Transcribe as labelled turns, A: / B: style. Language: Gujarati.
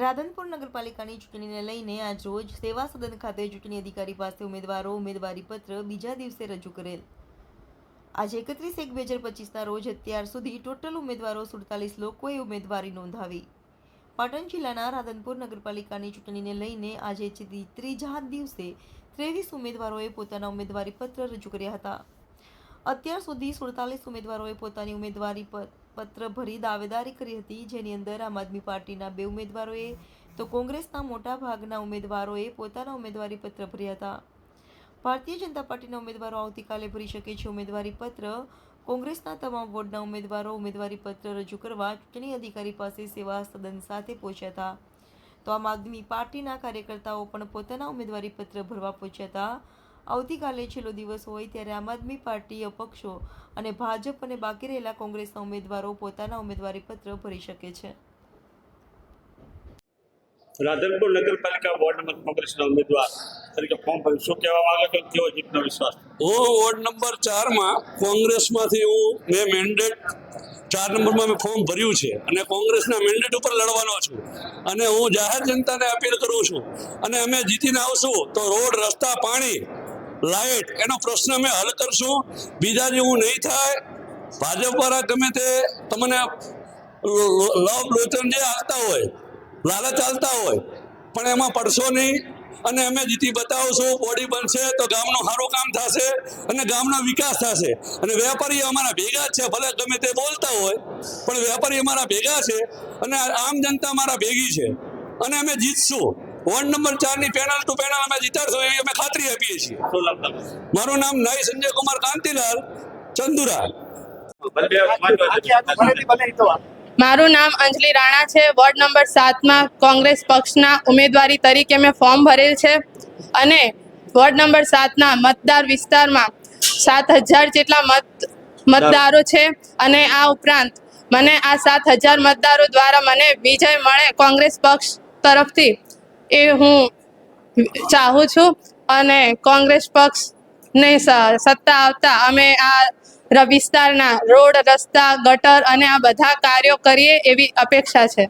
A: રાધનપુર નગરપાલિકાની ચૂંટણીને લઈને આજ રોજ સેવા સદન ખાતે ચૂંટણી અધિકારી પાસે ઉમેદવારો ઉમેદવારી પત્ર બીજા દિવસે રજૂ કરેલ. આજે એકત્રીસ એક બે હજાર પચીસના રોજ અત્યાર સુધી ટોટલ ઉમેદવારો સુડતાલીસ લોકોએ ઉમેદવારી નોંધાવી. પાટણ જિલ્લાના રાધનપુર નગરપાલિકાની ચૂંટણીને લઈને આજે ત્રીજા દિવસે ત્રેવીસ ઉમેદવારોએ પોતાના ઉમેદવારી પત્ર રજૂ કર્યા હતા. અત્યાર સુધી સુડતાલીસ ઉમેદવારોએ પોતાની ઉમેદવારી પત્ર ભરી દાવેદારી કરી હતી. જેની અંદર આમ આદમી પાર્ટીના બે ઉમેદવારોએ, તો કોંગ્રેસના મોટા ભાગના ઉમેદવારોએ પોતાના ઉમેદવારી પત્ર ભર્યા હતા. ભારતીય જનતા પાર્ટીના ઉમેદવારો આવતીકાલે ભરી શકે છે ઉમેદવારી પત્ર. કોંગ્રેસના તમામ વોર્ડના ઉમેદવારો ઉમેદવારી પત્ર રજૂ કરવા ચૂંટણી અધિકારી પાસે સેવા સદન સાથે પહોંચ્યા હતા. તો આમ આદમી પાર્ટીના કાર્યકર્તાઓ પણ પોતાના ઉમેદવારી પત્ર ભરવા પહોંચ્યા હતા. આવતીકાલે છેલ્લો દિવસ હોય ત્યારે આમ આદમી પાર્ટી અપક્ષો અને ભાજપ અને બાકી રહેલા કોંગ્રેસના ઉમેદવારો પોતાના ઉમેદવારીપત્ર ભરી શકે છે.
B: રાધનપુર નગરપાલિકા વોર્ડ નંબર કોંગ્રેસના ઉમેદવાર તરીકે ફોર્મ ભર્યું. શું કહેવા માંગે છો? કેવો જીતનો વિશ્વાસ?
C: હું વોર્ડ નંબર ચારમાં કોંગ્રેસમાંથી હું મેં મેન્ડેટ ચાર નંબરમાં મેં ફોર્મ ભર્યું છે અને કોંગ્રેસના મેન્ડેટ ઉપર લડવાનો છું. અને હું જાહેર જનતાને અપીલ કરું છું. અને અમે જીતીને આવશું તો રોડ રસ્તા પાણી લાઇટ એનો પ્રશ્ન અમે હલ કરશું. બીજા જેવું નહીં થાય. ભાજપવાળા ગમે તે તમને લવ લોચન જે હાલતા હોય, લાલચ ચાલતા હોય, પણ એમાં પડશો નહીં. અને અમે જીતી બતાવશું બોડી બનશે, તો ગામનું સારું કામ થશે અને ગામનો વિકાસ થશે. અને વેપારી અમારા ભેગા છે, ભલે ગમે તે બોલતા હોય, પણ વેપારી અમારા ભેગા છે અને આમ જનતા અમારા ભેગી છે. અને અમે જીતશું. વોર્ડ નંબર ચારની પેનલ ટુ પેનલ અમે જીતાડશું એવી અમે ખાતરી આપીએ છીએ? મારું નામ નાઈ સંજય કુમાર કાંતિલાલ ચંદુરા.
D: મારું નામ અંજલિ રાણા છે. વોર્ડ નંબર સાતમાં કોંગ્રેસ પક્ષના ઉમેદવારી તરીકે મેં ફોર્મ ભરેલ છે. અને વોર્ડ નંબર સાતના મતદાર વિસ્તારમાં સાત હજાર જેટલા મત મતદારો છે. અને આ ઉપરાંત મને આ સાત હજાર મતદારો દ્વારા મને વિજય મળે કોંગ્રેસ પક્ષ તરફથી. એ હું ચાહું છું અને કોંગ્રેસ પક્ષને સત્તા આવતા અમે આ વિસ્તારના રોડ, રસ્તા, ગટર અને આ બધા કાર્યો કરીએ એવી અપેક્ષા છે.